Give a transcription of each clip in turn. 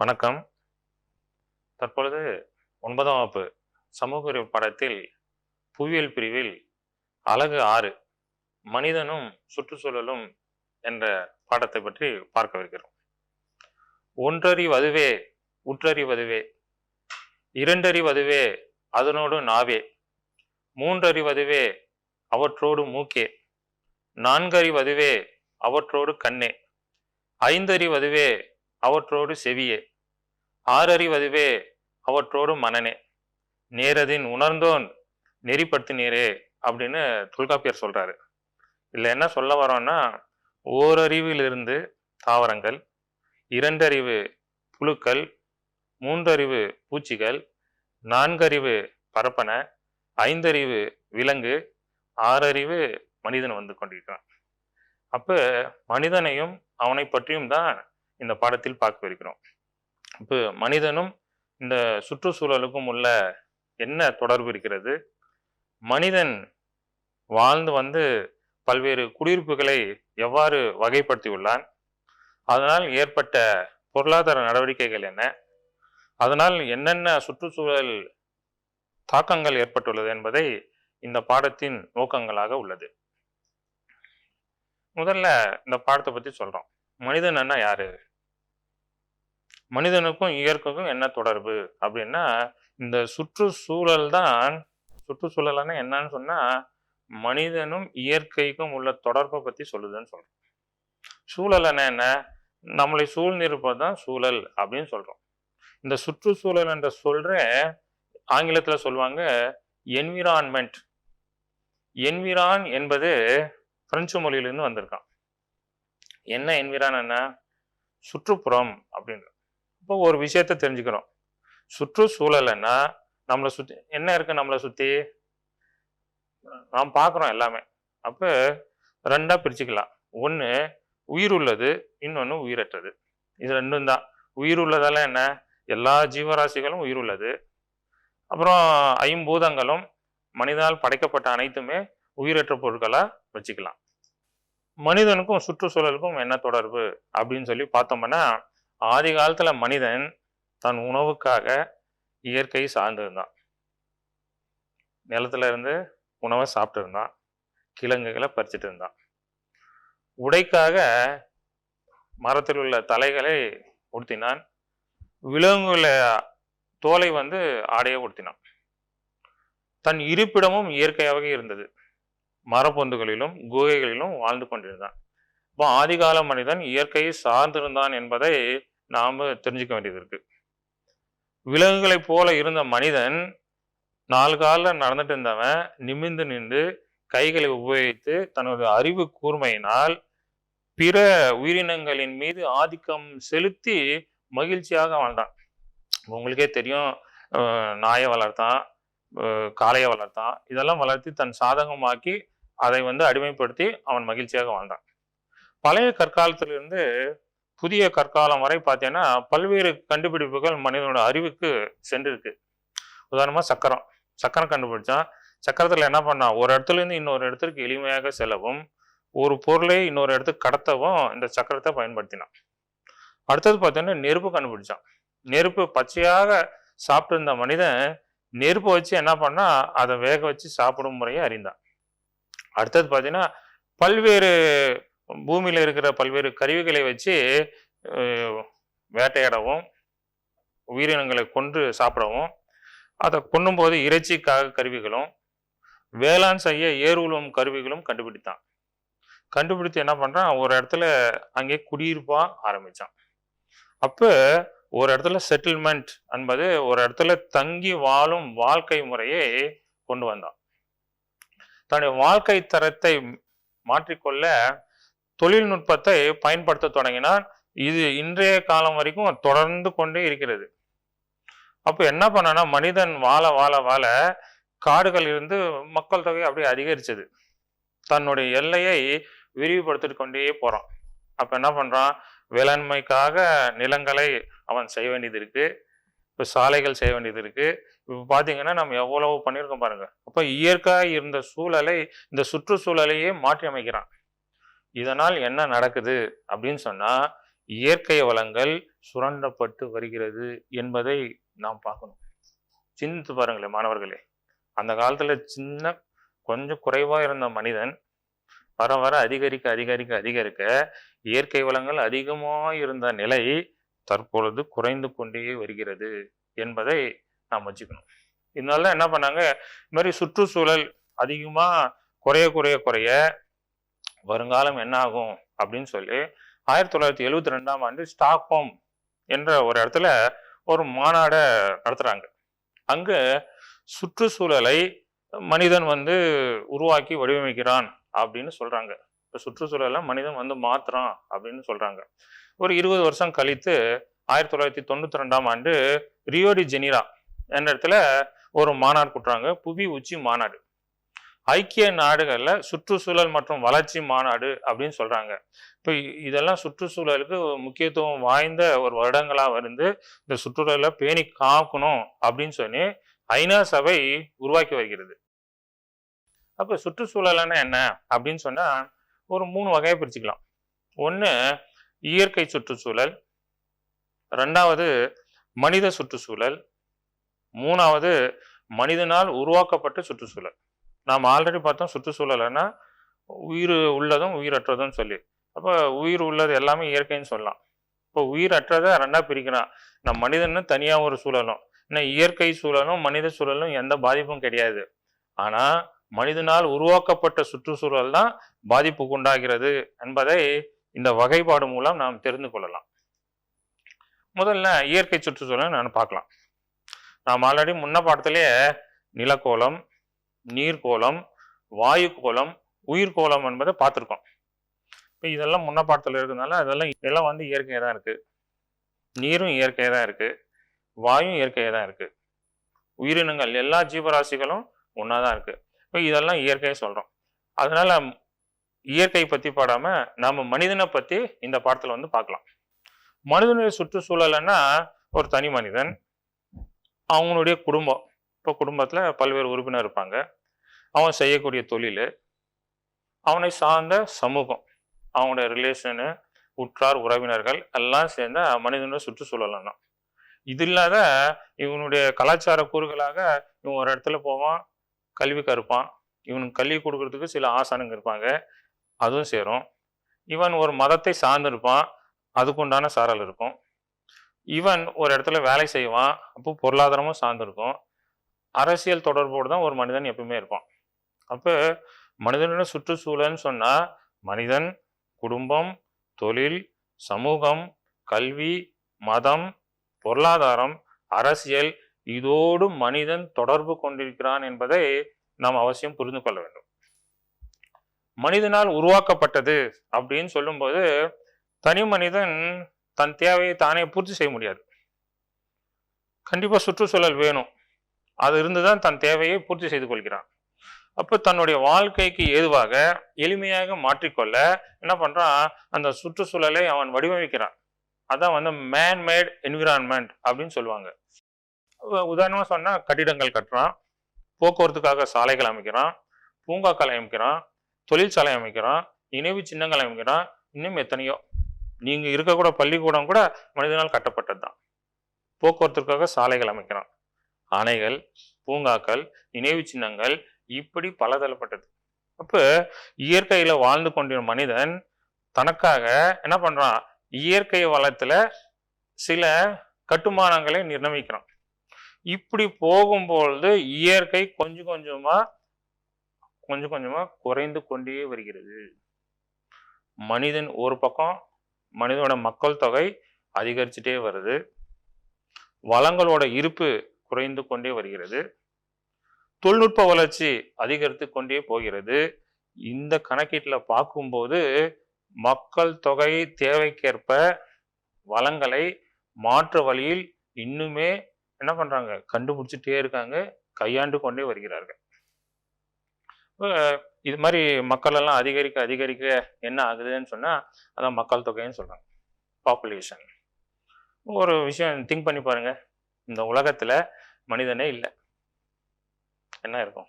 வணக்கம். தற்பொழுது ஒன்பதாம் வகுப்பு சமூக அறிவியல் பாடத்தில் புவியியல் பிரிவில் அழகு ஆறு மனிதனும் சுற்றுச்சூழலும் என்ற பாடத்தை பற்றி பார்க்கவிருக்கிறோம். ஒன்றறிவதுவே உற்றறிவதுவே இரண்டறிவதுவே அதனோடு நாவே மூன்றறிவதுவே அவற்றோடு மூக்கே நான்கறிவதுவே அவற்றோடு கண்ணே ஐந்தறிவதுவே அவற்றோடு செவியே ஆறறிவதுவே அவற்றோடும் மனனே. நேரதின் உணர்ந்தோன் நெறிப்படுத்தினீரே அப்படின்னு தொல்காப்பியர் சொல்றாரு. இல்லை என்ன சொல்ல வரோம்னா ஓரறிவிலிருந்து தாவரங்கள் இரண்டறிவு புழுக்கள் மூன்றறிவு பூச்சிகள் நான்கறிவு பரப்பன ஐந்தறிவு விலங்கு ஆறறிவு மனிதன் வந்து கொண்டிருக்கிறான். அப்போ மனிதனையும் அவனை பற்றியும் தான் இந்த பாடத்தில் பார்க்க இருக்கிறோம். இப்போ மனிதனும் இந்த சுற்றுச்சூழலுக்கும் உள்ள என்ன தொடர்பு இருக்கிறது? மனிதன் வாழ்ந்து வந்து பல்வேறு குடியிருப்புகளை எவ்வாறு வகைப்படுத்தியுள்ளான்? அதனால் ஏற்பட்ட பொருளாதார நடவடிக்கைகள் என்ன? அதனால் என்னென்ன சுற்றுச்சூழல் தாக்கங்கள் ஏற்பட்டுள்ளது என்பதை இந்த பாடத்தின் நோக்கங்களாக உள்ளது. முதல்ல இந்த பாடத்தை பற்றி சொல்கிறோம் மனிதன் என்ன யாரு? மனிதனுக்கும் இயற்கைக்கும் என்ன தொடர்பு? அப்படின்னா இந்த சுற்றுச்சூழல் தான் சுற்றுச்சூழல்னா என்னன்னு சொன்னா மனிதனும் இயற்கைக்கும் உள்ள தொடர்பை பத்தி சொல்லுதுன்னு சொல்றோம். சூழல்னா என்ன? நம்மளை சூழ்ந்திருப்பது தான் சூழல் அப்படின்னு சொல்றோம். இந்த சுற்றுச்சூழல் என்ற சொல்ற ஆங்கிலத்துல சொல்லுவாங்க என்விரான்மெண்ட் என்விரான் என்பது பிரெஞ்சு மொழியிலிருந்து வந்திருக்கான் என்ன என்விரான் என்ன சுற்றுப்புறம் அப்படின்னு. இப்போ ஒரு விஷயத்த தெரிஞ்சுக்கிறோம் சுற்றுச்சூழல்னா நம்மளை சுற்றி என்ன இருக்குது நம்மளை சுற்றி நாம் பார்க்குறோம் எல்லாமே. அப்போ ரெண்டாக பிரிச்சுக்கலாம். ஒன்று உயிர் உள்ளது இன்னொன்று உயிரற்றது. இது ரெண்டும் தான். உயிர் உள்ளதெல்லாம் என்ன? எல்லா ஜீவராசிகளும் உயிர் உள்ளது. அப்புறம் ஐம்பூதங்களும் மனிதனால் படைக்கப்பட்ட அனைத்துமே உயிரற்ற பொருட்களாக வச்சுக்கலாம். மனிதனுக்கும் சுற்றுச்சூழலுக்கும் என்ன தொடர்பு? அப்படின்னு சொல்லி பார்த்தோம்னா ஆதி காலத்தில் மனிதன் தன் உணவுக்காக இயற்கை சார்ந்து இருந்தான் நிலத்துல இருந்து உணவை சாப்பிட்டு இருந்தான். கிழங்குகளை பறிச்சுட்டு இருந்தான். உடைக்காக மரத்தில் உள்ள தலைகளை உடுத்தினான். விலங்குல தோலை வந்து ஆடையை உடுத்தினான். தன் இருப்பிடமும் இயற்கையாக இருந்தது. மரப்பொந்துகளிலும் குகைகளிலும் வாழ்ந்து கொண்டிருந்தான். இப்போ ஆதிகால மனிதன் இயற்கையை சார்ந்திருந்தான் என்பதை நாம் தெரிஞ்சுக்க வேண்டியது இருக்கு. விலங்குகளைப் போல இருந்த மனிதன் நாலு காலில் நடந்துட்டு இருந்தவன் நிமிர்ந்து நின்று கைகளை உபயோகித்து தனது அறிவு கூர்மையினால் பிற உயிரினங்களின் மீது ஆதிக்கம் செலுத்தி மகிழ்ச்சியாக வாழ்ந்தான். உங்களுக்கே தெரியும் நாயை வளர்த்தான் காளையை வளர்த்தான். இதெல்லாம் வளர்த்தி தன் சாதகமாக்கி அதை வந்து அடிமைப்படுத்தி அவன் மகிழ்ச்சியாக வாழ்ந்தான். பழைய கற்காலத்திலிருந்து புதிய கற்காலம் வரை பார்த்தீங்கன்னா பல்வேறு கண்டுபிடிப்புகள் மனிதனோட அறிவுக்கு சென்றிருக்கு. உதாரணமாக சக்கரம். சக்கரம் கண்டுபிடிச்சான். சக்கரத்தில் என்ன பண்ணான்? ஒரு இடத்துல இருந்து இன்னொரு இடத்துக்கு எளிமையாக செல்லவும் ஒரு பொருளை இன்னொரு இடத்துக்கு கடத்தவும் இந்த சக்கரத்தை பயன்படுத்தினான். அடுத்தது பார்த்தீங்கன்னா நெருப்பு கண்டுபிடிச்சான். நெருப்பு பச்சையாக சாப்பிட்டு இருந்த மனிதன் நெருப்பை வச்சு என்ன பண்ணா அதை வேக வச்சு சாப்பிடும் முறையை அறிந்தான். அடுத்தது பார்த்தீங்கன்னா பல்வேறு பூமியில் இருக்கிற பல்வேறு கருவிகளை வச்சு வேட்டையாடவும் உயிரினங்களை கொன்று சாப்பிடவும் அதை கொண்ணும்போது இறைச்சிக்காக கருவிகளும் வேளாண் செய்ய ஏர் உழுவும் கருவிகளும் கண்டுபிடித்தான். கண்டுபிடித்து என்ன பண்ணுறான் ஒரு இடத்துல அங்கே குடியிருப்பா ஆரம்பித்தான் அப்போ ஒரு இடத்துல செட்டில்மெண்ட் என்பது ஒரு இடத்துல தங்கி வாழும் வாழ்க்கை முறையை கொண்டு வந்தான். தன்னுடைய வாழ்க்கை தரத்தை மாற்றிக்கொள்ள தொழில்நுட்பத்தை பயன்படுத்த தொடங்கினால் இது இன்றைய காலம் வரைக்கும் தொடர்ந்து கொண்டே இருக்கிறது. அப்போ என்ன பண்ணனா மனிதன் வாழ வாழ வாழ காடுகள் இருந்து மக்கள் தொகை அப்படியே அதிகரிச்சது. தன்னுடைய எல்லையை விரிவுபடுத்திட்டு கொண்டே போகிறான் அப்போ என்ன பண்ணுறான் வேளாண்மைக்காக நிலங்களை அவன் செய்ய வேண்டியது இருக்கு. இப்போ சாலைகள் செய்ய வேண்டியது இருக்கு. இப்போ பார்த்தீங்கன்னா நம்ம எவ்வளவு பண்ணியிருக்கோம் பாருங்க. அப்போ இயற்கையாக இருந்த சூழலை இந்த சுற்றுச்சூழலையே மாற்றி அமைக்கிறான் இதனால் என்ன நடக்குது அப்படின்னு சொன்னால் இயற்கை வளங்கள் சுரண்டப்பட்டு வருகிறது என்பதை நாம் பார்க்கணும். சிந்தித்து பாருங்களேன் மாணவர்களே. அந்த காலத்தில் சின்ன கொஞ்சம் குறைவாக இருந்த மனிதன் வர வர அதிகரிக்க அதிகரிக்க அதிகரிக்க இயற்கை வளங்கள் அதிகமாக இருந்த நிலை தற்பொழுது குறைந்து கொண்டே வருகிறது என்பதை நாம் வச்சுக்கணும். இதனால என்ன பண்ணாங்க? இது மாதிரி சுற்றுச்சூழல் அதிகமாக குறைய குறைய குறைய வருங்காலம் என்ன ஆகும் அப்படின்னு சொல்லி ஆயிரத்தி தொள்ளாயிரத்தி எழுவத்தி ரெண்டாம் ஆண்டு ஸ்டாக்ஹோம் என்ற ஒரு இடத்துல ஒரு மாநாடை நடத்துகிறாங்க அங்கே சுற்றுச்சூழலை மனிதன் வந்து உருவாக்கி வடிவமைக்கிறான் அப்படின்னு சொல்கிறாங்க இப்போ சுற்றுச்சூழலை மனிதன் வந்து மாற்றுறான் அப்படின்னு சொல்கிறாங்க ஒரு இருபது வருஷம் கழித்து ஆயிரத்தி தொள்ளாயிரத்தி தொண்ணூற்றி ரெண்டாம் ஆண்டு ரியோடி ஜெனிரா என்ற இடத்துல ஒரு மாநாடு கூட்டுறாங்க. புவி உச்சி மாநாடு. ஐக்கிய நாடுகளில் சுற்றுச்சூழல் மற்றும் வளர்ச்சி மாநாடு அப்படின்னு சொல்கிறாங்க இப்போ இதெல்லாம் சுற்றுச்சூழலுக்கு முக்கியத்துவம் வாய்ந்த ஒரு வருடங்களாக வந்து இந்த சுற்றுச்சூழலை பேணி காக்கணும் அப்படின்னு சொல்லி ஐநா சபை உருவாக்கி வருகிறது. அப்போ சுற்றுச்சூழல்னா என்ன அப்படின்னு சொன்னால் ஒரு மூணு வகையை பிரிச்சுக்கலாம். ஒன்று இயற்கை சுற்றுச்சூழல் ரெண்டாவது மனித சுற்றுச்சூழல் மூணாவது மனிதனால் உருவாக்கப்பட்ட சுற்றுச்சூழல். நாம் ஆல்ரெடி பார்த்தோம் சுற்றுச்சூழல்னா உயிர் உள்ளதும் உயிரற்றதும் சொல்லி. அப்போ உயிர் உள்ளது எல்லாமே இயற்கைன்னு சொல்லலாம். இப்போ உயிரற்றதை ரெண்டாக பிரிக்கிறான் நம் மனிதன்னு தனியாக ஒரு சூழலும். இன்னும் இயற்கை சூழலும் மனித சூழலும் எந்த பாதிப்பும் கிடையாது. ஆனால் மனிதனால் உருவாக்கப்பட்ட சுற்றுச்சூழல் தான் பாதிப்புக்கு உண்டாகிறது என்பதை இந்த வகைப்பாடு மூலம் நாம் தெரிந்து கொள்ளலாம். முதல்ல இயற்கை சுற்றுச்சூழல் நான் பார்க்கலாம். நாம் ஆல்ரெடி முன்ன பாடத்திலேயே நிலக்கோலம் நீர்கோளம் வாயு கோலம் உயிர்கோளம் என்பதை பார்த்துருக்கோம். இப்போ இதெல்லாம் முன்ன பாடத்தில் இருக்கிறதுனால அதெல்லாம் எல்லாம் வந்து இயற்கையாக தான் இருக்குது நீரும் இயற்கையாக தான் இருக்குது வாயும் இயற்கையாக தான் இருக்குது உயிரினங்கள் எல்லா ஜீவராசிகளும் ஒன்றா தான் இருக்குது இப்போ இதெல்லாம் இயற்கையை சொல்கிறோம் அதனால் இயற்கை பற்றி பாடாமல் நாம் மனிதனை பற்றி இந்த பாடத்தில் வந்து பார்க்கலாம். மனிதனுடைய சுற்றுச்சூழல்னா ஒரு தனி மனிதன் அவங்களுடைய குடும்பம். இப்போ குடும்பத்தில் பல்வேறு உறுப்பினர் இருப்பாங்க. அவன் செய்யக்கூடிய தொழில் அவனை சார்ந்த சமூகம் அவனுடைய ரிலேஷனு உற்றார் உறவினர்கள் எல்லாம் சேர்ந்த மனிதனுடைய சுற்றுச்சூழல் தான் இது இல்லாத இவனுடைய கலாச்சார கூறுகளாக இவன் ஒரு இடத்துல போவான் கல்வி கற்பான். இவனுக்கு கல்வி கொடுக்கறதுக்கு சில ஆசானங்க இருப்பாங்க. அதுவும் சேரும். இவன் ஒரு மதத்தை சார்ந்திருப்பான். அதுக்குண்டான சாரல் இருக்கும். இவன் ஒரு இடத்துல வேலை செய்வான். அப்போ பொருளாதாரமும் சார்ந்திருக்கும். அரசியல் தொடர்போடு தான் ஒரு மனிதன் எப்பவுமே இருப்பான். அப்போ மனிதனோட சுற்றுச்சூழல்னு சொன்னா மனிதன் குடும்பம் தொழில் சமூகம் கல்வி மதம் பொருளாதாரம் அரசியல் இதோடு மனிதன் தொடர்பு கொண்டிருக்கிறான் என்பதை நாம் அவசியம் புரிந்து கொள்ள வேண்டும். மனிதனால் உருவாக்கப்பட்டது அப்படின்னு சொல்லும்போது தனி மனிதன் தன் தேவையை தானே பூர்த்தி செய்ய முடியாது. கண்டிப்பா சுற்றுச்சூழல் வேணும். அது இருந்துதான் தன் தேவையை பூர்த்தி செய்து கொள்கிறான். அப்போ தன்னுடைய வாழ்க்கைக்கு ஏதுவாக எளிமையாக மாற்றிக்கொள்ள என்ன பண்ணுறான் அந்த சுற்றுச்சூழலை அவன் வடிவமைக்கிறான். அதான் வந்து மேன்மேட் என்விரான்மெண்ட் அப்படின்னு சொல்லுவாங்க. உதாரணமாக சொன்னால் கட்டிடங்கள் கட்டுறான். போக்குவரத்துக்காக சாலைகள் அமைக்கிறான். பூங்காக்கள் அமைக்கிறான். தொழிற்சாலை அமைக்கிறான். நினைவு சின்னங்கள் அமைக்கிறான். இன்னும் எத்தனையோ. நீங்கள் இருக்கக்கூட பள்ளிக்கூடம் கூட மனிதனால் கட்டப்பட்டது தான் போக்குவரத்துக்காக சாலைகள் அமைக்கிறான். அணைகள் பூங்காக்கள் நினைவு சின்னங்கள் இப்படி பலதளப்பட்டது அப்போ இயற்கையில் வாழ்ந்து கொண்டிருந்த மனிதன் தனக்காக என்ன பண்ணுறான் இயற்கை வளத்தில் சில கட்டுமானங்களை நிர்ணயிக்கிறான். இப்படி போகும்பொழுது இயற்கை கொஞ்சம் கொஞ்சமாக கொஞ்சம் கொஞ்சமாக குறைந்து கொண்டே வருகிறது. மனிதன் ஒரு பக்கம் மனிதனோட மக்கள் தொகை அதிகரிச்சுட்டே வருது. வளங்களோட இருப்பு குறைந்து கொண்டே வருகிறது. தொழில்நுட்ப வளர்ச்சி அதிகரித்து கொண்டே போகிறது. இந்த கணக்கீட்டில் பார்க்கும்போது மக்கள் தொகை தேவைக்கேற்ப வளங்களை மாற்று வழியில் இன்னுமே என்ன பண்ணுறாங்க கண்டுபிடிச்சிட்டே இருக்காங்க. கையாண்டு கொண்டே வருகிறார்கள். இது மாதிரி மக்கள் எல்லாம் அதிகரிக்க அதிகரிக்க என்ன ஆகுதுன்னு சொன்னால் அதான் மக்கள் தொகைன்னு சொல்கிறாங்க பாப்புலேஷன் ஒரு விஷயம் திங்க் பண்ணி பாருங்கள் இந்த உலகத்தில் மனிதனே இல்லை. என்ன இருக்கும்?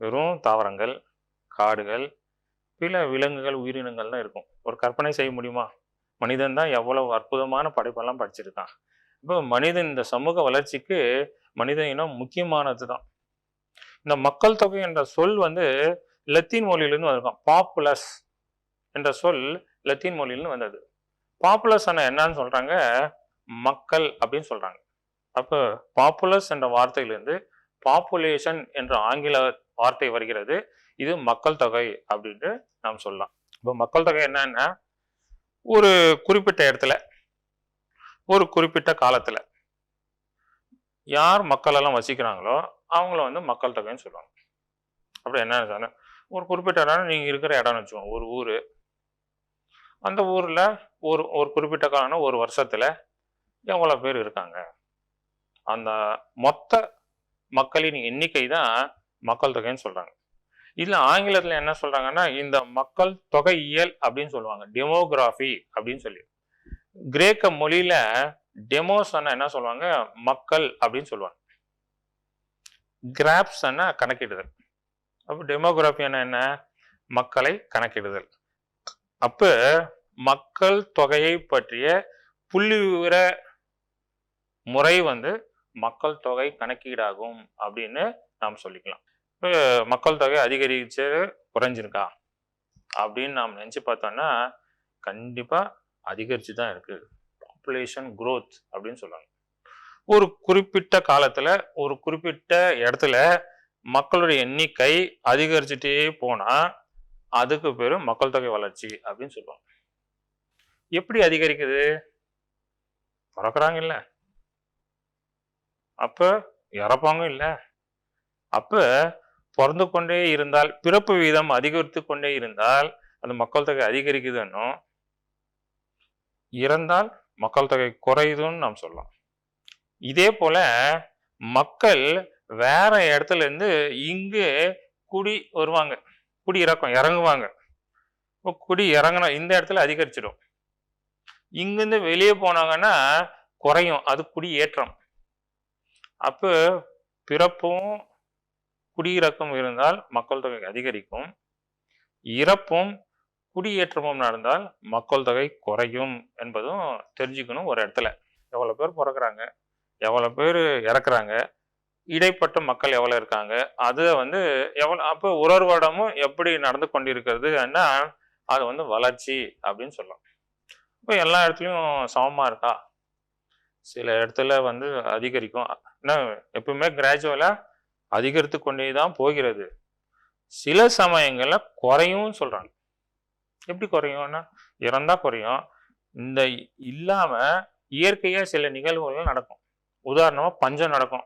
வெறும் தாவரங்கள் காடுகள் பிற விலங்குகள் உயிரினங்கள் தான் இருக்கும். ஒரு கற்பனை செய்ய முடியுமா? மனிதன் தான் எவ்வளவு அற்புதமான படைப்பெல்லாம் படிச்சிருக்கான். இப்போ மனிதன் இந்த சமூக வளர்ச்சிக்கு மனித இனம் முக்கியமானது தான். இந்த மக்கள் தொகை என்ற சொல் வந்து லத்தீன் மொழியிலிருந்து வந்திருக்கும். பாப்புலஸ் என்ற சொல் லத்தீன் மொழியிலிருந்து வந்தது. பாப்புலஸ் என்னன்னு சொல்கிறாங்க மக்கள் அப்படின்னு சொல்கிறாங்க அப்போ பாப்புலஸ் என்ற வார்த்தையிலேருந்து பாப்புலேஷன் என்ற ஆங்கில வார்த்தை வருகிறது. இது மக்கள் தொகை அப்படின்ட்டு நாம் சொல்லலாம். இப்போ மக்கள் தொகை என்னன்னா ஒரு குறிப்பிட்ட இடத்துல ஒரு குறிப்பிட்ட காலத்தில் யார் மக்கள் எல்லாம் வசிக்கிறாங்களோ அவங்கள வந்து மக்கள் தொகைன்னு சொல்லுவாங்க. அப்படி என்ன சொன்ன ஒரு குறிப்பிட்ட இடம் நீங்கள் இருக்கிற இடம்னு வச்சுக்கோங்க ஒரு ஊர். அந்த ஊரில் ஒரு ஒரு குறிப்பிட்ட காலம்னா ஒரு வருஷத்தில் எவ்வளோ பேர் இருக்காங்க? அந்த மொத்த மக்களின் எண்ணிக்கை தான் மக்கள் தொகைன்னு சொல்றாங்க. இதுல ஆங்கிலத்துல என்ன சொல்றாங்கன்னா இந்த மக்கள் தொகையியல் அப்படின்னு சொல்லுவாங்க. டெமோகிராஃபி அப்படின்னு சொல்லி. கிரேக்க மொழியில டெமோஸ் என்ன சொல்லுவாங்க? மக்கள் அப்படின்னு சொல்லுவாங்க. கிராப்ஸ் கணக்கிடுதல். அப்போ டெமோகிராஃபி என்ன? மக்களை கணக்கிடுதல். அப்போ மக்கள் தொகையை பற்றிய புள்ளி விவர முறை வந்து மக்கள் தொகை கணக்கீடாகும் அப்படின்னு நாம் சொல்லிக்கலாம். இப்போ மக்கள் தொகை அதிகரிச்சு குறைஞ்சிருக்கா? அப்படின்னு நாம் நினச்சி பார்த்தோம்னா கண்டிப்பாக அதிகரித்து தான் இருக்குது பாப்புலேஷன் க்ரோத் அப்படின்னு சொல்லுவாங்க ஒரு குறிப்பிட்ட காலத்தில் ஒரு குறிப்பிட்ட இடத்துல மக்களுடைய எண்ணிக்கை அதிகரிச்சுட்டே போனால் அதுக்கு பேர் மக்கள் தொகை வளர்ச்சி அப்படின்னு சொல்லுவாங்க. எப்படி அதிகரிக்குது? பிறக்கறாங்கல்ல அப்போ இறப்பாங்க இல்லை? அப்போ பிறந்து கொண்டே இருந்தால் பிறப்பு வீதம் அதிகரித்து கொண்டே இருந்தால் அந்த மக்கள் தொகை அதிகரிக்குதுன்னும் இறந்தால் மக்கள் தொகை குறையுதுன்னு நாம் சொல்லலாம். இதே போல மக்கள் வேற இடத்துல இருந்து இங்கு குடி வருவாங்க. குடி இறக்கம் இறங்குவாங்க. இப்போ குடி இறங்கின இந்த இடத்துல அதிகரிச்சிடும். இங்கிருந்து வெளியே போனாங்கன்னா குறையும். அது குடி ஏற்றம் அப்போ பிறப்பும் குடியிறக்கம் இருந்தால் மக்கள் தொகை அதிகரிக்கும். இறப்பும் குடியேற்றமும் நடந்தால் மக்கள் தொகை குறையும் என்பதும் தெரிஞ்சுக்கணும் ஒரு இடத்துல. எவ்வளோ பேர் பிறக்கிறாங்க எவ்வளோ பேர் இறக்குறாங்க இடைப்பட்ட மக்கள் எவ்வளோ இருக்காங்க அதை வந்து எவ்வளோ அப்போ ஒரு ஒரு வருடமும் எப்படி நடந்து கொண்டிருக்கிறதுன்னா அது வந்து வளர்ச்சி அப்படின்னு சொல்லலாம். இப்போ எல்லா இடத்துலையும் சமமாக இருக்கா? சில இடத்துல வந்து அதிகரிக்கும். ஏன்னா எப்பவுமே கிராஜுவலாக அதிகரித்து கொண்டே தான் போகிறது. சில சமயங்களில் குறையும் சொல்கிறாங்க எப்படி குறையும்னா இறந்தால் குறையும். இந்த இல்லாமல் இயற்கையாக சில நிகழ்வுகள் நடக்கும். உதாரணமாக பஞ்சம் நடக்கும்.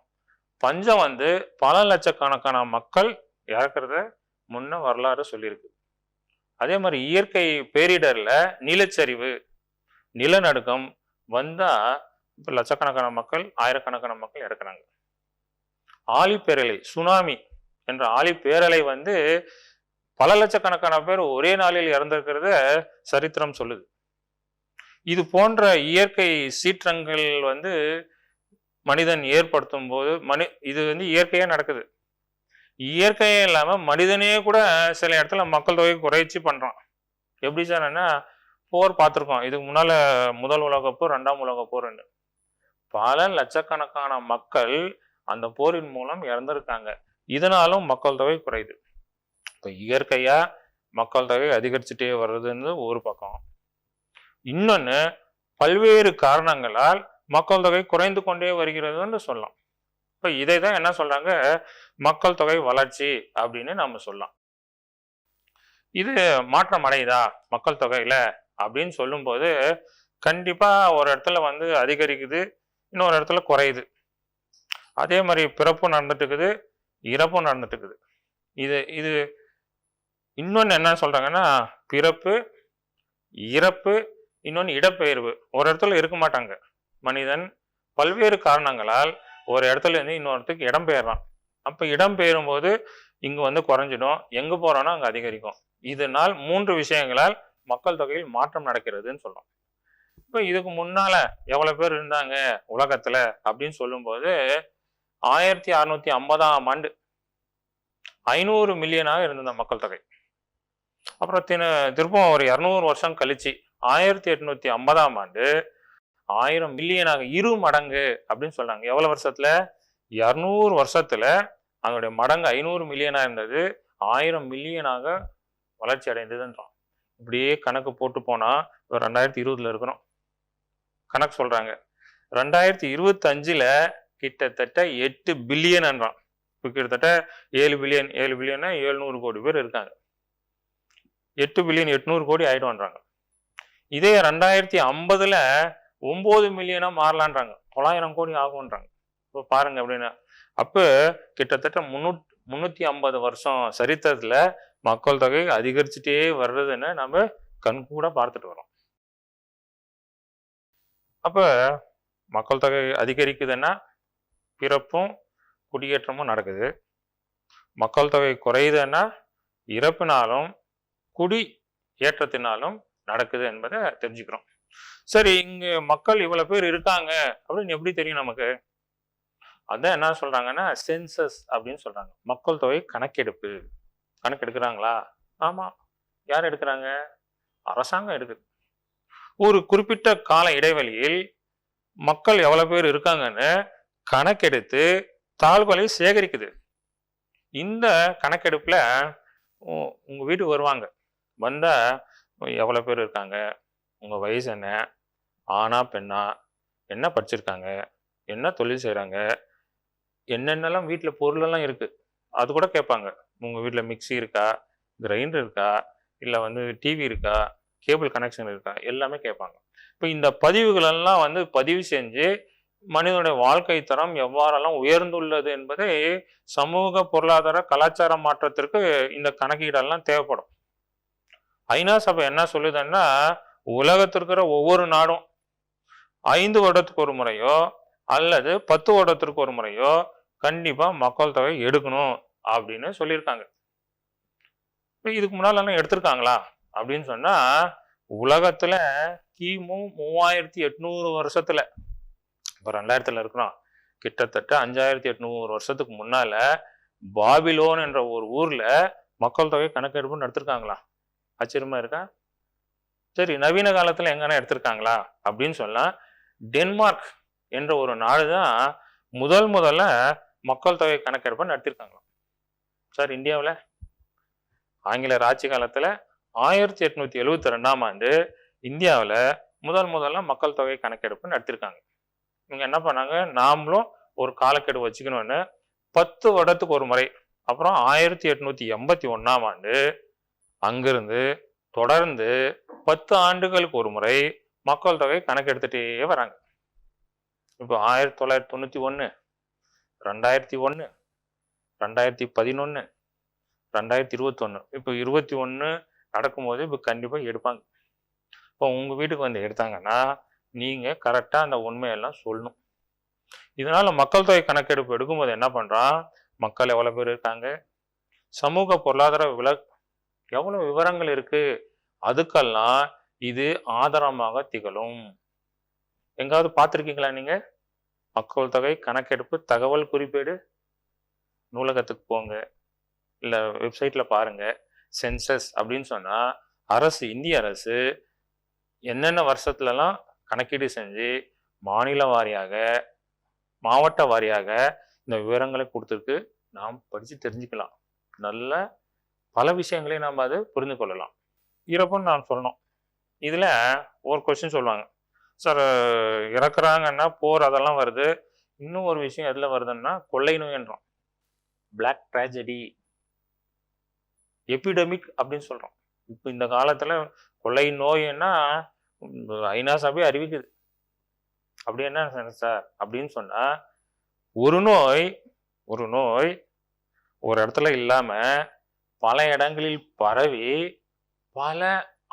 பஞ்சம் வந்து பல லட்சக்கணக்கான மக்கள் இறக்குறத முன்ன வரலாறு சொல்லியிருக்கு. அதே மாதிரி இயற்கை பேரிடரில் நிலச்சரிவு நிலநடுக்கம் வந்தால் இப்போ லட்சக்கணக்கான மக்கள் ஆயிரக்கணக்கான மக்கள் இறக்குறாங்க. ஆழிப்பேரலை சுனாமி என்ற ஆழிப்பேரலை வந்து பல லட்சக்கணக்கான பேர் ஒரே நாளில் இறந்திருக்கிறத சரித்திரம் சொல்லுது. இது போன்ற இயற்கை சீற்றங்கள் வந்து மனிதன் ஏற்படுத்தும் போது மனி இது வந்து இயற்கையா நடக்குது. இயற்கையே இல்லாம மனிதனே கூட சில இடத்துல மக்கள் தொகை குறைச்சி பண்றான். எப்படி சார்னா போர் பார்த்துருக்கோம். இதுக்கு முன்னால முதல் உலகப்போர் ரெண்டாம் உலகப்போர் ரெண்டு பல லட்சக்கணக்கான மக்கள் அந்த போரின் மூலம் இறந்திருக்காங்க. இதனாலும் மக்கள் தொகை குறையுது. இப்போ இயற்கையா மக்கள் தொகை அதிகரிச்சுட்டே வர்றதுன்னு ஒரு பக்கம். இன்னொன்று பல்வேறு காரணங்களால் மக்கள் தொகை குறைந்து கொண்டே வருகிறதுன்னு சொல்லலாம். இப்போ இதை தான் என்ன சொல்றாங்க? மக்கள் தொகை வளர்ச்சி அப்படின்னு நம்ம சொல்லலாம். இது மாற்றம் அடையுதா மக்கள் தொகையில அப்படின்னு சொல்லும்போது கண்டிப்பா ஒரு இடத்துல வந்து அதிகரிக்குது. இன்னொரு இடத்துல குறையுது. அதே மாதிரி பிறப்பும் நடந்துட்டு இருக்குது இறப்பும் நடந்துட்டு இருக்குது இது இது இன்னொன்று என்ன சொல்கிறாங்கன்னா பிறப்பு இறப்பு இன்னொன்று இடப்பெயர்வு. ஒரு இடத்துல இருக்க மாட்டாங்க. மனிதன் பல்வேறு காரணங்களால் ஒரு இடத்துல இருந்து இன்னொருத்துக்கு இடம்பெயர்றான் அப்போ இடம்பெயரும் போது இங்கே வந்து குறைஞ்சிடும். எங்கே போகிறோன்னா அங்கே அதிகரிக்கும். இதனால் மூன்று விஷயங்களால் மக்கள் தொகையில் மாற்றம் நடக்கிறதுன்னு சொல்கிறோம் இப்போ இதுக்கு முன்னால எவ்வளவு பேர் இருந்தாங்க உலகத்துல அப்படின்னு சொல்லும்போது ஆயிரத்தி அறுநூத்தி ஐம்பதாம் ஆண்டு ஐநூறு மில்லியனாக இருந்த மக்கள் தொகை. அப்புறம் தின திருப்பம் ஒரு இரநூறு வருஷம் கழிச்சு ஆயிரத்தி எட்நூத்தி ஐம்பதாம் ஆண்டு ஆயிரம் மில்லியனாக இரு மடங்கு அப்படின்னு சொல்றாங்க. எவ்வளவு வருஷத்துல? இரநூறு வருஷத்துல அதனுடைய மடங்கு ஐநூறு மில்லியனா இருந்தது. ஆயிரம் மில்லியனாக வளர்ச்சி அடைந்ததுன்றான். இப்படியே கணக்கு போட்டு போனா ரெண்டாயிரத்தி இருபதுல இருக்கிறோம் கணக்கு சொல்கிறாங்க ரெண்டாயிரத்தி இருபத்தஞ்சில் கிட்டத்தட்ட எட்டு பில்லியன்ன்றான் இப்போ கிட்டத்தட்ட ஏழு பில்லியன் ஏழு பில்லியன்னா ஏழ்நூறு கோடி பேர் இருக்காங்க. எட்டு பில்லியன் எட்நூறு கோடி ஆயிடும்ன்றாங்க. இதே ரெண்டாயிரத்தி ஐம்பதில் ஒம்பது மில்லியனாக மாறலான்றாங்க. தொள்ளாயிரம் கோடி ஆகும்ன்றாங்க. இப்போ பாருங்க அப்படின்னா அப்போ கிட்டத்தட்ட முன்னூத் முந்நூற்றி ஐம்பது வருஷம் சரித்திரத்தில் மக்கள் தொகை அதிகரிச்சுட்டே வர்றதுன்னு நம்ம கண்கூட பார்த்துட்டு வரோம் அப்போ மக்கள் தொகை அதிகரிக்குதுன்னா பிறப்பும் குடியேற்றமும் நடக்குது. மக்கள் தொகை குறையுதுன்னா இறப்பினாலும் குடி ஏற்றத்தினாலும் நடக்குது என்பதை தெரிஞ்சுக்கிறோம். சரி இங்க மக்கள் இவ்வளவு பேர் இருக்காங்க அப்படின்னு எப்படி தெரியும் நமக்கு? அதான் என்ன சொல்றாங்கன்னா சென்சஸ் அப்படின்னு சொல்றாங்க. மக்கள் தொகை கணக்கெடுப்பு. கணக்கு எடுக்கிறாங்களா ஆமா. யார் எடுக்கிறாங்க? அரசாங்கம் எடுக்குது. ஒரு குறிப்பிட்ட கால இடைவெளியில் மக்கள் எவ்வளவு பேர் இருக்காங்கன்னு கணக்கெடுத்து தாழ்வுகளை சேகரிக்குது. இந்த கணக்கெடுப்பில் உ- வீட்டுக்கு வருவாங்க. வந்தால் எவ்வளோ பேர் இருக்காங்க? உங்கள் வயசு என்ன? ஆணா பெண்ணா? என்ன படிச்சிருக்காங்க? என்ன தொழில் செய்கிறாங்க என்னென்னலாம் வீட்டில் பொருளெல்லாம் இருக்குது அது கூட கேட்பாங்க. உங்கள் வீட்டில் மிக்ஸி இருக்கா? கிரைண்டர் இருக்கா? இல்லை வந்து டிவி இருக்கா? கேபிள் கனெக்ஷன் இருக்கா? எல்லாமே கேட்பாங்க. இப்போ இந்த பதிவுகளெல்லாம் வந்து பதிவு செஞ்சு மனிதனுடைய வாழ்க்கை தரம் எவ்வாறெல்லாம் உயர்ந்துள்ளது என்பதை சமூக பொருளாதார கலாச்சார மாற்றத்திற்கு இந்த கணக்கீடெல்லாம் தேவைப்படும். ஐநா சபை என்ன சொல்லுதுன்னா உலகத்தில் இருக்கிற ஒவ்வொரு நாடும் ஐந்து வருடத்துக்கு ஒரு முறையோ அல்லது பத்து வருடத்திற்கு ஒரு முறையோ கண்டிப்பாக மக்கள் தொகை எடுக்கணும் அப்படின்னு சொல்லியிருக்காங்க. இதுக்கு முன்னாலெல்லாம் எடுத்திருக்காங்களா? அப்படின்னு சொன்னா உலகத்துல கிமு மூவாயிரத்தி எட்நூறு வருஷத்துல இப்போ ரெண்டாயிரத்துல இருக்கிறோம். கிட்டத்தட்ட அஞ்சாயிரத்தி எட்நூறு வருஷத்துக்கு முன்னால பாபிலோன் என்ற ஒரு ஊர்ல மக்கள் தொகை கணக்கெடுப்பு நடத்திருக்காங்களா ஆச்சரியமா இருக்கா? சரி நவீன காலத்துல எங்கன்னா எடுத்திருக்காங்களா? அப்படின்னு சொன்னால் டென்மார்க் என்ற ஒரு நாடு தான் முதல் முதல்ல மக்கள் தொகை கணக்கெடுப்பை நடத்திருக்காங்களாம் சார் இந்தியாவில்? ஆங்கில ஆட்சி காலத்தில் ஆயிரத்தி எட்நூத்தி எழுவத்தி ரெண்டாம் ஆண்டு இந்தியாவில் முதல் முதல்ல மக்கள் தொகை கணக்கெடுப்பு நடத்திருக்காங்க. இவங்க என்ன பண்ணாங்க? நாமளும் ஒரு காலக்கெடு வச்சுக்கணும்னு பத்து வருடத்துக்கு ஒரு முறை அப்புறம் ஆயிரத்தி எட்நூத்தி எண்பத்தி ஒன்னாம் ஆண்டு அங்கிருந்து தொடர்ந்து பத்து ஆண்டுகளுக்கு ஒரு முறை மக்கள் தொகை கணக்கெடுத்துட்டே வராங்க. இப்போ ஆயிரத்தி தொள்ளாயிரத்தி தொண்ணூத்தி ஒன்று ரெண்டாயிரத்தி ஒன்று ரெண்டாயிரத்தி பதினொன்று ரெண்டாயிரத்தி இருபத்தொன்று இப்போ இருபத்தி ஒன்று நடக்கும்போது இப்போ கண்டிப்பாக எடுப்பாங்க. இப்போ உங்கள் வீட்டுக்கு வந்து எடுத்தாங்கன்னா நீங்கள் கரெக்டாக அந்த உண்மையெல்லாம் சொல்லணும். இதனால மக்கள் தொகை கணக்கெடுப்பு எடுக்கும்போது என்ன பண்ணுறான் மக்கள் எவ்வளோ பேர் இருக்காங்க? சமூக பொருளாதார வில எவ்வளோ விவரங்கள் இருக்குது அதுக்கெல்லாம் இது ஆதாரமாக திகழும். எங்காவது பார்த்துருக்கீங்களா நீங்கள் மக்கள் தொகை கணக்கெடுப்பு தகவல் குறிப்பேடு நூலகத்துக்கு போங்க. இல்லை வெப்சைட்டில் பாருங்கள் சென்சஸ் அப்படின்னு சொன்னால் அரசு இந்திய அரசு என்னென்ன வருஷத்துலலாம் கணக்கீடு செஞ்சு மாநில வாரியாக மாவட்ட வாரியாக இந்த விவரங்களை கொடுத்துருக்கு நாம் படித்து தெரிஞ்சுக்கலாம். நல்ல பல விஷயங்களையும் நாம் அதை புரிந்து கொள்ளலாம். இறப்புன்னு நான் சொல்லணும். இதில் ஒரு கொஸ்டின் சொல்லுவாங்க. சார் இறக்குறாங்கன்னா போர் அதெல்லாம் வருது. இன்னும் ஒரு விஷயம் எதில் வருதுன்னா கொள்ளை நோய்ன்றோம் பிளாக் ட்ராஜடி எபிடமிக் அப்படின்னு சொல்கிறோம் இப்போ இந்த காலத்தில் கொள்ளை நோய்னா ஐநா சபை அறிவிக்குது. அப்படி என்ன சார் அப்படின்னு சொன்னால் ஒரு நோய் ஒரு நோய் ஒரு இடத்துல இல்லாமல் பல இடங்களில் பரவி பல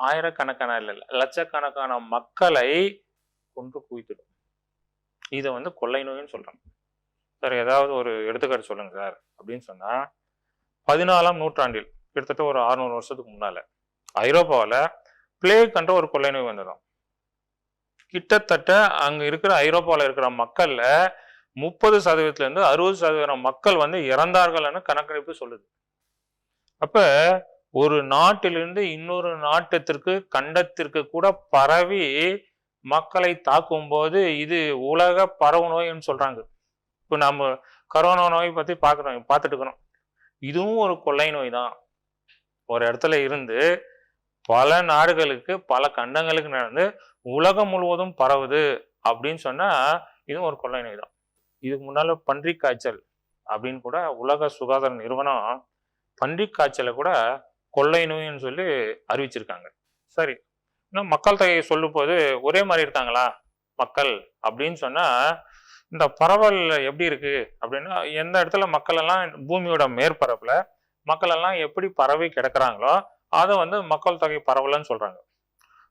ஆயிரக்கணக்கான இல்லை லட்சக்கணக்கான மக்களை கொன்று குவித்துடும். இதை வந்து கொள்ளை நோய்னு சொல்கிறாங்க சார் ஏதாவது ஒரு எடுத்துக்காட்டு சொல்லுங்க சார். அப்படின்னு சொன்னால் பதினாலாம் நூற்றாண்டில் கிட்டத்தட்ட ஒரு அறுநூறு வருஷத்துக்கு முன்னால. ஐரோப்பாவில் பிளேக்ன்ற ஒரு கொள்ளை நோய் வந்ததும். கிட்டத்தட்ட அங்க இருக்கிற ஐரோப்பாவில் இருக்கிற மக்கள்ல முப்பது சதவீதத்துல இருந்து அறுபது சதவீதம் மக்கள் வந்து இறந்தார்கள்னு கணக்கெடுப்பு சொல்லுது. அப்ப ஒரு நாட்டிலிருந்து இன்னொரு நாட்டத்திற்கு கண்டத்திற்கு கூட பரவி மக்களை தாக்கும் போது இது உலக பரவு நோய்னு சொல்றாங்க. இப்போ நம்ம கரோனா நோய் பத்தி பார்க்குறோம் பார்த்துட்டு இருக்கிறோம். இதுவும் ஒரு கொள்ளை நோய் தான். ஒரு இடத்துல இருந்து பல நாடுகளுக்கு பல கண்டங்களுக்கு நடந்து உலகம் முழுவதும் பரவுது அப்படின்னு சொன்னா இதுவும் ஒரு கொள்ளை நோய் தான். இதுக்கு முன்னால பன்றிக் காய்ச்சல் அப்படின்னு கூட உலக சுகாதார நிறுவனம் பன்றிக் காய்ச்சலை கூட கொள்ளை நோயின்னு சொல்லி அறிவிச்சிருக்காங்க. சரி இன்னும் மக்கள் தொகையை சொல்லும் போது ஒரே மாதிரி இருக்காங்களா? மக்கள் அப்படின்னு சொன்னா இந்த பரவல் எப்படி இருக்கு? அப்படின்னா எந்த இடத்துல மக்கள் எல்லாம் பூமியோட மேற்பரப்புல மக்கள் எல்லாம் எப்படி பரவி கிடக்குறாங்களோ அதை வந்து மக்கள் தொகை பரவலன்னு சொல்றாங்க.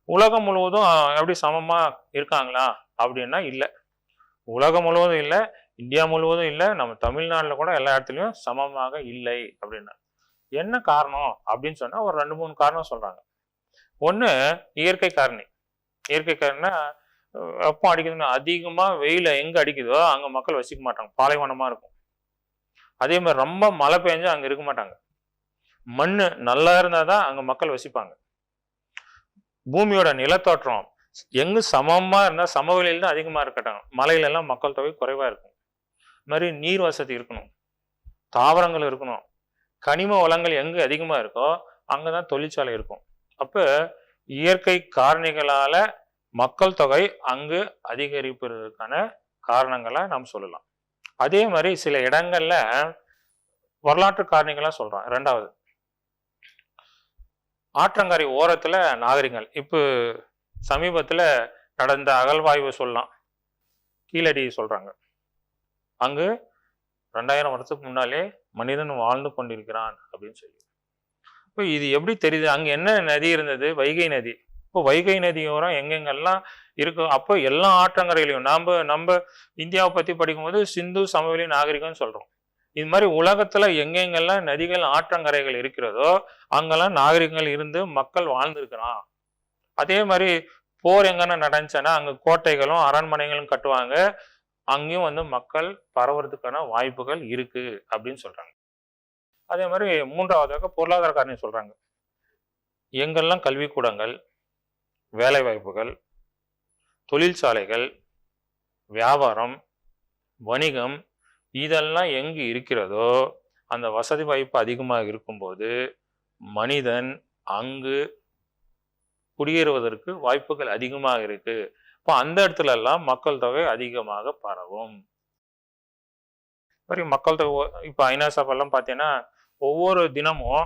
உலகம் முழுவதும் எப்படி சமமா இருக்காங்களா? அப்படின்னா இல்லை. உலகம் முழுவதும் இல்லை இந்தியா முழுவதும் இல்லை நம்ம தமிழ்நாட்டில் கூட எல்லா இடத்துலையும் சமமாக இல்லை அப்படின்னா. என்ன காரணம்? அப்படின்னு சொன்னால் ஒரு ரெண்டு மூணு காரணம் சொல்கிறாங்க ஒன்று இயற்கை காரணி. இயற்கை காரணம்னா வெப்பம் அடிக்குதுன்னா அதிகமாக வெயில் எங்கே அடிக்குதோ அங்கே மக்கள் வசிக்க மாட்டாங்க. பாலைவனமாக இருக்கும். அதே மாதிரி ரொம்ப மழை பெஞ்சு அங்கே இருக்க மாட்டாங்க. மண் நல்லா இருந்தால் தான் அங்கே மக்கள் வசிப்பாங்க. பூமியோட நிலத்தோற்றம் எங்கு சமமாக இருந்தால் சமவெளியில தான் அதிகமாக இருக்கட்டும். மலையிலெல்லாம் மக்கள் தொகை குறைவாக இருக்கும். இது மாதிரி நீர் வசதி இருக்கணும். தாவரங்கள் இருக்கணும். கனிம வளங்கள் எங்கு அதிகமாக இருக்கோ அங்கே தான் தொழிற்சாலை இருக்கும். அப்போ இயற்கை காரணிகளால் மக்கள் தொகை அங்கு அதிகரிப்பதற்கான காரணங்களை நாம் சொல்லலாம். அதே மாதிரி சில இடங்களில் வரலாற்று காரணிகளாக சொல்கிறோம் ரெண்டாவது ஆற்றங்கரை ஓரத்தில் நாகரிகங்கள். இப்போ சமீபத்தில் நடந்த அகழ்வாய்வு சொல்லலாம். கீழடி சொல்கிறாங்க அங்கு ரெண்டாயிரம் வருஷத்துக்கு முன்னாலே மனிதன் வாழ்ந்து கொண்டிருக்கிறான் அப்படின்னு சொல்லி. இப்போ இது எப்படி தெரியுது? அங்கே என்ன நதி இருந்தது? வைகை நதி. இப்போ வைகை நதியோரம் எங்கெங்கெல்லாம் இருக்கும் அப்போ எல்லா ஆற்றங்கரையிலையும் நாம் நம்ம இந்தியாவை பற்றி படிக்கும்போது சிந்து சமவெளி நாகரிகம்னு சொல்கிறோம் இது மாதிரி உலகத்துல எங்கெங்கெல்லாம் நதிகள் ஆற்றங்கரைகள் இருக்கிறதோ அங்கெல்லாம் நாகரிகங்கள் இருந்து மக்கள் வாழ்ந்துருக்கிறான். அதே மாதிரி போர் எங்கன்னா நடந்துச்சுன்னா அங்க கோட்டைகளும் அரண்மனைகளும் கட்டுவாங்க. அங்கேயும் வந்து மக்கள் பரவுறதுக்கான வாய்ப்புகள் இருக்கு அப்படின்னு சொல்றாங்க. அதே மாதிரி மூன்றாவதாக பொருளாதார காரணம் சொல்றாங்க. எங்கெல்லாம் கல்விக்கூடங்கள் வேலைவாய்ப்புகள் தொழிற்சாலைகள் வியாபாரம் வணிகம் இதெல்லாம் எங்கு இருக்கிறதோ அந்த வசதி வாய்ப்பு அதிகமாக இருக்கும்போது மனிதன் அங்கு குடியேறுவதற்கு வாய்ப்புகள் அதிகமாக இருக்கு. இப்போ அந்த இடத்துல எல்லாம் மக்கள் தொகை அதிகமாக பரவும். மாதிரி மக்கள் தொகை இப்போ ஐநா சபைலாம் பார்த்தீங்கன்னா ஒவ்வொரு தினமும்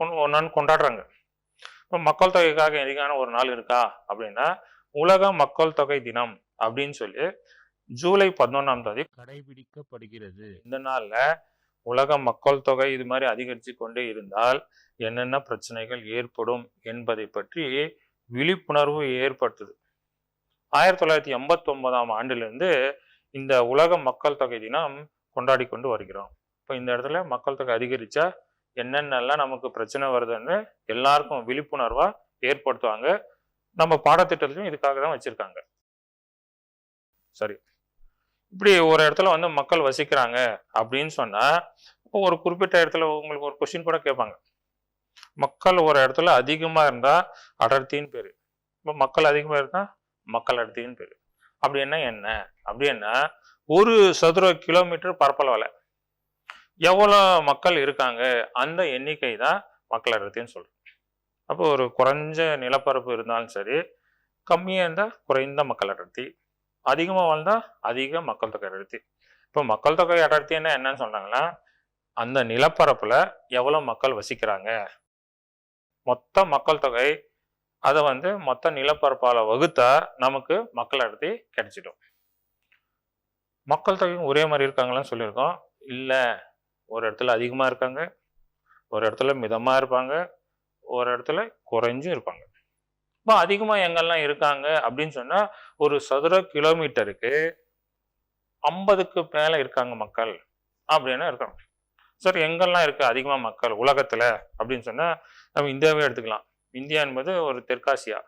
ஒன்று ஒன்றான்னு கொண்டாடுறாங்க. இப்போ மக்கள் தொகைக்காக எதுக்கான ஒரு நாள் இருக்கா? அப்படின்னா உலக மக்கள் தொகை தினம் அப்படின்னு சொல்லி ஜூலை பதினொன்றாம் தேதி கடைபிடிக்கப்படுகிறது. இந்த நாள்ல உலக மக்கள் தொகை இது மாதிரி அதிகரித்து கொண்டே இருந்தால் என்னென்ன பிரச்சனைகள் ஏற்படும் என்பதை பற்றி விழிப்புணர்வு ஏற்படுத்துது. ஆயிரத்தி தொள்ளாயிரத்தி எண்பத்தி ஒன்பதாம் ஆண்டிலிருந்து இந்த உலக மக்கள் தொகை தினம் கொண்டாடி கொண்டு வருகிறோம். இப்போ இந்த இடத்துல மக்கள் தொகை அதிகரிச்சா என்னென்னலாம் நமக்கு பிரச்சனை வருதுன்னு எல்லாருக்கும் விழிப்புணர்வா ஏற்படுத்துவாங்க. நம்ம பாடத்திட்டத்திலையும் இதுக்காக தான் வச்சிருக்காங்க. சரி. இப்படி ஒரு இடத்துல வந்து மக்கள் வசிக்கிறாங்க அப்படின்னு சொன்னால் இப்போ ஒரு குறிப்பிட்ட இடத்துல உங்களுக்கு ஒரு கொஸ்டின் கூட கேட்பாங்க. மக்கள் ஒரு இடத்துல அதிகமாக இருந்தால் அடர்த்தின்னு பேர். இப்போ மக்கள் அதிகமாக இருந்தால் மக்கள் அடர்த்தின்னு பேர். அப்படின்னா என்ன? அப்படின்னா ஒரு சதுர கிலோமீட்டர் பரப்பளவில் எவ்வளோ மக்கள் இருக்காங்க? அந்த எண்ணிக்கை தான் மக்கள் அடர்த்தின்னு சொல்கிறோம் அப்போ ஒரு குறைஞ்ச நிலப்பரப்பு இருந்தாலும் சரி கம்மியாக இருந்தால் குறைந்த மக்கள் அடர்த்தி. அதிகமாக வாழ்ந்தா அதிக மக்கள் தொகை அடர்த்தி. இப்போ மக்கள் தொகை அடர்த்தின்னா என்னன்னு சொன்னாங்கன்னா அந்த நிலப்பரப்பில் எவ்வளோ மக்கள் வசிக்கிறாங்க? மொத்த மக்கள் தொகை அதை வந்து மொத்த நிலப்பரப்பால் வகுத்தா நமக்கு மக்கள் அடர்த்தி கிடைச்சிடும். மக்கள் தொகையும் ஒரே மாதிரி இருக்காங்களான்னு சொல்லியிருக்கோம். இல்லை ஒரு இடத்துல அதிகமாக இருக்காங்க ஒரு இடத்துல மிதமாக இருப்பாங்க ஒரு இடத்துல குறைஞ்சும் இருப்பாங்க. இப்போ அதிகமாக எங்கெல்லாம் இருக்காங்க அப்படின்னு சொன்னால் ஒரு சதுர கிலோமீட்டருக்கு ஐம்பதுக்கு மேலே இருக்காங்க மக்கள் அப்படின்னு இருக்காங்க சார் எங்கெல்லாம் இருக்குது அதிகமாக மக்கள் உலகத்தில் அப்படின்னு சொன்னால் நம்ம இந்தியாவே எடுத்துக்கலாம். இந்தியா என்பது ஒரு தெற்காசியா.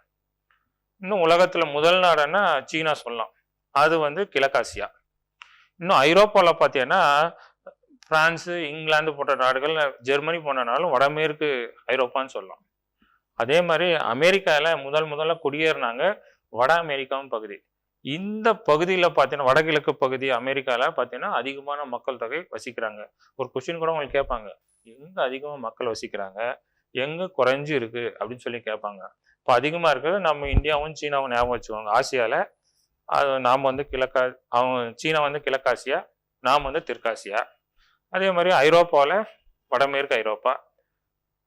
இன்னும் உலகத்தில் முதல் நாடுன்னா சீனா சொல்லலாம். அது வந்து கிழக்காசியா. இன்னும் ஐரோப்பாவில் பார்த்தீங்கன்னா பிரான்ஸு இங்கிலாந்து போன்ற நாடுகள் ஜெர்மனி போன்ற நாடுகள் வடமேற்கு ஐரோப்பான்னு சொல்லலாம். அதே மாதிரி அமெரிக்காவில் முதல் முதல்ல குடியேறினாங்க வட அமெரிக்காவும் பகுதி. இந்த பகுதியில் பார்த்தீங்கன்னா வடகிழக்கு பகுதி அமெரிக்காவில் பார்த்தீங்கன்னா அதிகமான மக்கள் தொகை வசிக்கிறாங்க. ஒரு கொஸ்டின் கூட உங்களுக்கு கேட்பாங்க. எங்கே அதிகமாக மக்கள் வசிக்கிறாங்க? எங்கே குறைஞ்சி இருக்கு? அப்படின்னு சொல்லி கேட்பாங்க. இப்போ அதிகமாக இருக்கிறது நம்ம இந்தியாவும் சீனாவும் ஞாபகம் வச்சுக்கோங்க. ஆசியாவில் அது நாம் வந்து கிழக்கா அவங்க சீனா வந்து கிழக்காசியா நாம் வந்து தெற்காசியா. அதே மாதிரி ஐரோப்பாவில் வடமேற்கு ஐரோப்பா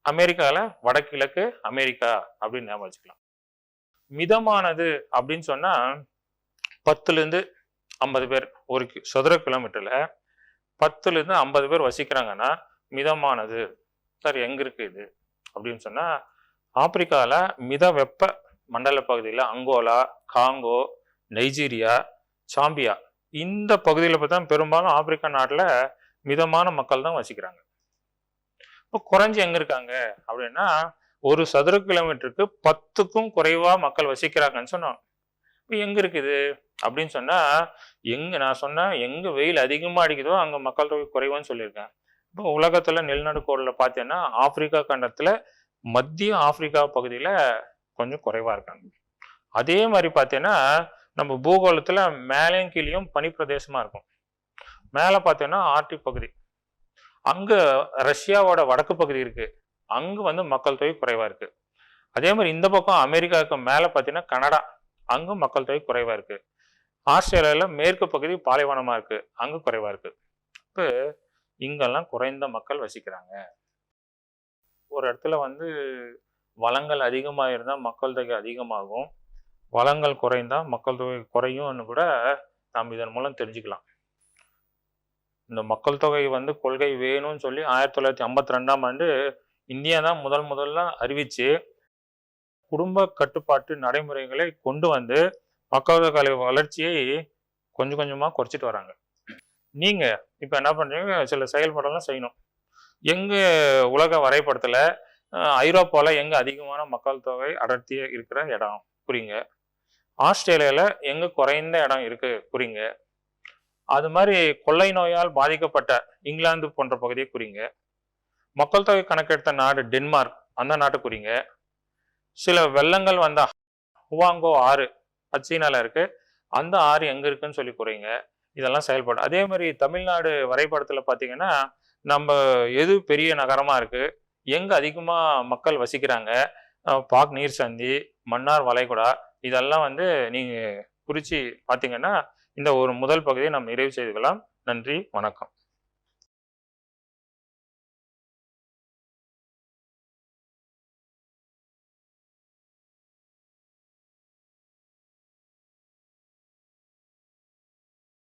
அமெரிக்காவில் வடகிழக்கு அமெரிக்கா அப்படின்னு ஞாபகம் வச்சுக்கலாம். மிதமானது அப்படின்னு சொன்னால் பத்துலேருந்து ஐம்பது பேர் ஒரு சதுர கிலோமீட்டரில் பத்துலேருந்து ஐம்பது பேர் வசிக்கிறாங்கன்னா மிதமானது. சார் எங்கே இருக்குது இது? அப்படின்னு சொன்னால் ஆப்பிரிக்காவில் மித வெப்ப மண்டல பகுதியில் அங்கோலா காங்கோ நைஜீரியா சாம்பியா இந்த பகுதியில் பார்த்தா பெரும்பாலும் ஆப்பிரிக்கா நாட்டில் மிதமான மக்கள் தான் வசிக்கிறாங்க. இப்போ குறைஞ்சி எங்கே இருக்காங்க? அப்படின்னா ஒரு சதுர கிலோமீட்டருக்கு பத்துக்கும் குறைவாக மக்கள் வசிக்கிறாங்கன்னு சொன்னோம். இப்போ எங்கே இருக்குது? அப்படின்னு சொன்னால் எங்கே நான் சொன்னேன் எங்கே வெயில் அதிகமாக அடிக்குதோ அங்கே மக்கள் தொகை குறைவான்னு சொல்லியிருக்கேன் இப்போ உலகத்தில் நிலநடுக்கோடுல பார்த்தீங்கன்னா ஆப்பிரிக்கா கண்டத்தில் மத்திய ஆப்பிரிக்கா பகுதியில் கொஞ்சம் குறைவாக இருக்காங்க. அதே மாதிரி பார்த்தீங்கன்னா நம்ம பூகோளத்தில் மேலேயும் கீழேயும் பனிப்பிரதேசமாக இருக்கும். மேலே பார்த்தீங்கன்னா ஆர்டிக் பகுதி. அங்கே ரஷ்யாவோட வடக்கு பகுதி இருக்குது அங்கே வந்து மக்கள் தொகை குறைவாக இருக்குது அதே மாதிரி இந்த பக்கம் அமெரிக்காவுக்கு மேலே பார்த்தீங்கன்னா கனடா அங்கும் மக்கள் தொகை குறைவாக இருக்குது ஆஸ்திரேலியாவில் மேற்கு பகுதி பாலைவனமாக இருக்குது அங்கே குறைவாக இருக்குது இப்போ இங்கெல்லாம் குறைந்த மக்கள் வசிக்கிறாங்க. ஒரு இடத்துல வந்து வளங்கள் அதிகமாக இருந்தால் மக்கள் தொகை அதிகமாகும். வளங்கள் குறைந்தா மக்கள் தொகை குறையும்னு கூட நாம் இதன் மூலம் தெரிஞ்சுக்கலாம். இந்த மக்கள் தொகை வந்து கொள்கை வேணும்னு சொல்லி ஆயிரத்தி தொள்ளாயிரத்தி ஐம்பத்தி ரெண்டாம் ஆண்டு இந்தியா தான் முதல் முதல்ல அறிவிச்சு குடும்ப கட்டுப்பாட்டு நடைமுறைகளை கொண்டு வந்து மக்கள் தொகை வளர்ச்சியை கொஞ்சம் கொஞ்சமாக குறைச்சிட்டு வராங்க. நீங்கள் இப்போ என்ன பண்ணுறீங்க சில செயல்பாடெல்லாம் செய்யணும். எங்கள் உலக வரைபடத்தில் ஐரோப்பாவில் எங்கே அதிகமான மக்கள் தொகை அடர்த்தி இருக்கிற இடம் புரியுங்க. ஆஸ்திரேலியாவில் எங்கே குறைந்த இடம் இருக்குது புரியுங்க. அது மாதிரி கொள்ளை நோயால் பாதிக்கப்பட்ட இங்கிலாந்து போன்ற பகுதியை குறிங்க. மக்கள் தொகை கணக்கெடுத்த நாடு டென்மார்க் அந்த நாட்டு குறிங்க. சில வெள்ளங்கள் வந்த ஹுவாங்கோ ஆறு அது சீனால இருக்கு. அந்த ஆறு எங்க இருக்குன்னு சொல்லி குறைங்க. இதெல்லாம் செயல்படும். அதே மாதிரி தமிழ்நாடு வரைபடத்துல பாத்தீங்கன்னா நம்ம எது பெரிய நகரமா இருக்கு எங்க அதிகமா மக்கள் வசிக்கிறாங்க பாக் நீர் சந்தி மன்னார் வளைகுடா இதெல்லாம் வந்து நீங்க குறிச்சு பாத்தீங்கன்னா இந்த ஒரு முதல் பகுதியை நாம் நிறைவு செய்துக்கலாம் நன்றி வணக்கம்.